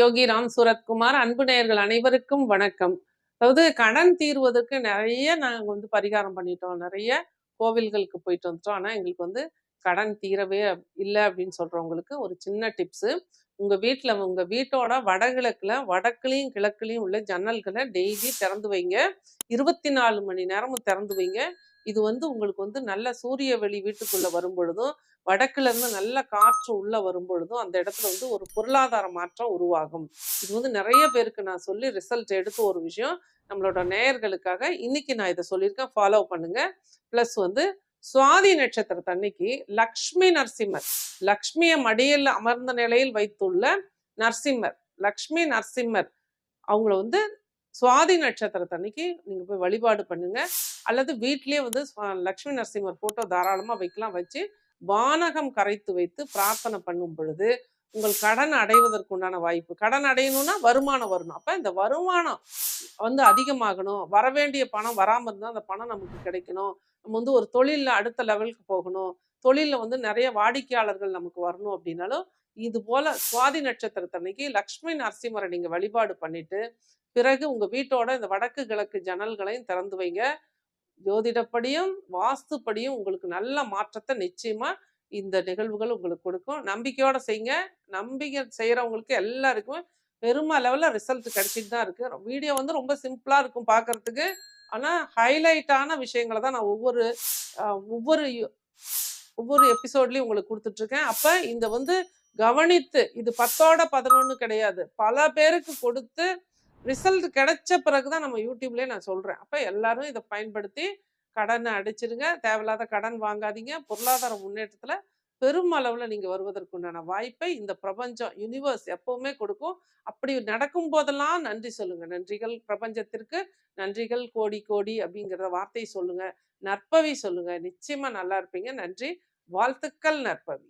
யோகி ராம் சூரத்குமார் அன்பு நேயர்கள் அனைவருக்கும் வணக்கம். அதாவது கடன் தீர்வதற்கு நிறைய நாங்கள் வந்து பரிகாரம் பண்ணிட்டோம். நிறைய கோவில்களுக்கு போயிட்டு வந்துட்டோம். ஆனால் எங்களுக்கு வந்து கடன் தீரவே இல்லை அப்படின்னு சொல்றவங்களுக்கு ஒரு சின்ன டிப்ஸு உங்க வீட்டில் உங்க வீட்டோட வடகிழக்குல வடக்குலையும் கிழக்குலையும் உள்ள ஜன்னல்களை டெய்லி திறந்து வைங்க. இருபத்தி நாலு மணி நேரமும் திறந்து வைங்க. இது வந்து உங்களுக்கு வந்து நல்ல சூரிய வெளி வீட்டுக்குள்ள வரும் பொழுதும் வடக்குல இருந்து நல்ல காற்று உள்ள வரும் பொழுதும் அந்த இடத்துல வந்து ஒரு பொருளாதார மாற்றம் உருவாகும். இது வந்து நிறைய பேருக்கு நான் சொல்லி ரிசல்ட் எடுத்த ஒரு விஷயம். நம்மளோட நேயர்களுக்காக இன்னைக்கு நான் இதை சொல்லியிருக்கேன். ஃபாலோ பண்ணுங்க. ப்ளஸ் வந்து சுவாதி நட்சத்திரத்து அன்னைக்கு லக்ஷ்மி நரசிம்மர் லக்ஷ்மியை மடியில் அமர்ந்த நிலையில் வைத்துள்ள நரசிம்மர் லக்ஷ்மி நரசிம்மர் அவங்கள வந்து சுவாதி நட்சத்திரத்தன்னைக்கு நீங்கள் நீங்க போய் வழிபாடு பண்ணுங்க. அல்லது வீட்லேயே வந்து லக்ஷ்மி நரசிம்மர் ஃபோட்டோ தாராளமாக வைக்கலாம். வச்சு வானகம் கரைத்து வைத்து பிரார்த்தனை பண்ணும் பொழுது உங்கள் கடன் அடைவதற்கு உண்டான வாய்ப்பு. கடன் அடையணும்னா வருமானம் வரணும். அப்போ இந்த வருமானம் வந்து அதிகமாகணும். வர வேண்டிய பணம் வராமல் இருந்தால் அந்த பணம் நமக்கு கிடைக்கணும். நம்ம வந்து ஒரு தொழிலில் அடுத்த லெவலுக்கு போகணும். தொழிலில் வந்து நிறைய வாடிக்கையாளர்கள் நமக்கு வரணும் அப்படின்னாலும் இது போல சுவாதி நட்சத்திரத்தன்னைக்கு லக்ஷ்மி நரசிம்மரை நீங்க வழிபாடு பண்ணிட்டு பிறகு உங்க வீட்டோட இந்த வடக்கு கிழக்கு ஜன்னல்களையும் திறந்து வைங்க. ஜோதிடப்படியும் வாஸ்துப்படியும் உங்களுக்கு நல்ல மாற்றத்தை நிச்சயமா இந்த நிகழ்வுகள் உங்களுக்கு கொடுக்கும். நம்பிக்கையோட செய்யுங்க நம்பிக்கை செய்யறவங்களுக்கு எல்லாருக்குமே லெவலில் ரிசல்ட் கிடைச்சிட்டு தான் இருக்கு. வீடியோ வந்து ரொம்ப சிம்பிளா இருக்கும் பார்க்கறதுக்கு ஆனா ஹைலைட்டான விஷயங்களை தான் நான் ஒவ்வொரு ஒவ்வொரு யு- ஒவ்வொரு எபிசோட்லயும் உங்களுக்கு கொடுத்துட்டு இருக்கேன். அப்ப இந்த வந்து கவனித்து இது பத்தோட பதினொன்று கிடையாது. பல பேருக்கு கொடுத்து ரிசல்ட் கிடைச்ச பிறகுதான் நம்ம யூடியூப்லயே நான் சொல்றேன். அப்ப எல்லாரும் இதை பயன்படுத்தி கடனை அடிச்சிருங்க. தேவையில்லாத கடன் வாங்காதீங்க. பொருளாதார முன்னேற்றத்துல பெருமளவில் நீங்கள் நீங்க வருவதற்குண்டான வாய்ப்பை இந்த பிரபஞ்சம் யூனிவர்ஸ் எப்பவுமே கொடுக்கும். அப்படி நடக்கும் போதெல்லாம் நன்றி சொல்லுங்க. நன்றிகள் பிரபஞ்சத்திற்கு நன்றிகள் கோடி கோடி அப்படிங்கிற வார்த்தை சொல்லுங்க. நற்பவி சொல்லுங்க. நிச்சயமா நல்லா இருப்பீங்க. நன்றி. வாழ்த்துக்கள் நற்பவி.